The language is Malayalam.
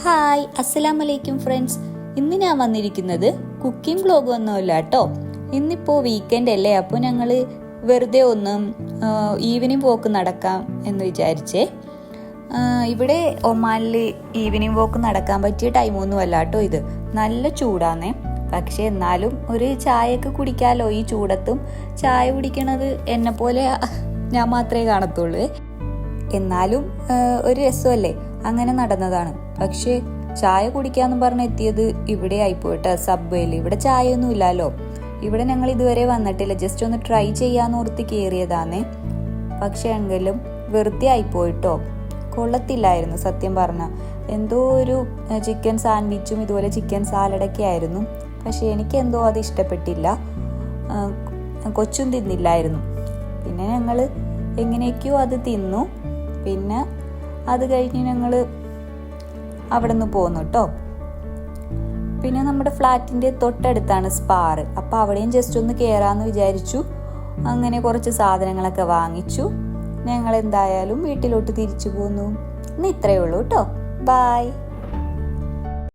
ഹായ് അസ്സലാം ഫ്രണ്ട്സ്. ഇന്ന് ഞാൻ വന്നിരിക്കുന്നത് കുക്കിംഗ് വ്ളോഗ് ഒന്നുമില്ല കേട്ടോ ഇന്നിപ്പോൾ വീക്കെൻഡ് അല്ലേ അപ്പോൾ ഞങ്ങൾ വെറുതെ ഒന്ന് ഈവനിങ് വോക്ക് നടക്കാം എന്ന് വിചാരിച്ചേ. ഇവിടെ ഒമാനിൽ ഈവനിങ് വോക്ക് നടക്കാൻ പറ്റിയ ടൈമൊന്നുമല്ല കേട്ടോ ഇത്. നല്ല ചൂടാന്നേ. പക്ഷേ എന്നാലും ഒരു ചായയൊക്കെ കുടിക്കാമല്ലോ ഈ ചൂടത്തും ചായ കുടിക്കണത് എന്നെ പോലെ ഞാൻ മാത്രമേ കാണത്തുള്ളൂ. എന്നാലും ഒരു രസമല്ലേ? അങ്ങനെ നടന്നതാണ്. പക്ഷേ ചായ കുടിക്കാന്ന് പറഞ്ഞ് എത്തിയത് ഇവിടെ ആയിപ്പോയിട്ട്. സബ്വേയിൽ ഇവിടെ ചായ ഒന്നും ഇല്ലല്ലോ ഇവിടെ ഞങ്ങൾ ഇതുവരെ വന്നിട്ടില്ല. ജസ്റ്റ് ഒന്ന് ട്രൈ ചെയ്യാന്ന് ഓർത്ത് കയറിയതാന്നേ പക്ഷെ എങ്കിലും വെറുതെ ആയിപ്പോയിട്ടോ? കൊള്ളത്തില്ലായിരുന്നു സത്യം പറഞ്ഞ. എന്തോ ഒരു ചിക്കൻ സാൻഡ്വിച്ചും ഇതുപോലെ ചിക്കൻ സാലഡൊക്കെ ആയിരുന്നു. പക്ഷെ എനിക്ക് എന്തോ അത് ഇഷ്ടപ്പെട്ടില്ല. കൊച്ചും തിന്നില്ലായിരുന്നു. പിന്നെ ഞങ്ങൾ എങ്ങനെയൊക്കെയോ അത് തിന്നു. പിന്നെ അത് കഴിഞ്ഞ് ഞങ്ങൾ അവിടെ നിന്ന് പോന്നു കേട്ടോ പിന്നെ നമ്മുടെ ഫ്ലാറ്റിന്റെ തൊട്ടടുത്താണ് സ്പാറ് അപ്പോൾ അവിടെയും ജസ്റ്റ് ഒന്ന് കയറാമെന്ന് വിചാരിച്ചു. അങ്ങനെ കുറച്ച് സാധനങ്ങളൊക്കെ വാങ്ങിച്ചു. ഞങ്ങൾ എന്തായാലും വീട്ടിലോട്ട് തിരിച്ചു പോന്നു. ഇന്ന് ഇത്രയേ ഉള്ളൂ കേട്ടോ ബായ്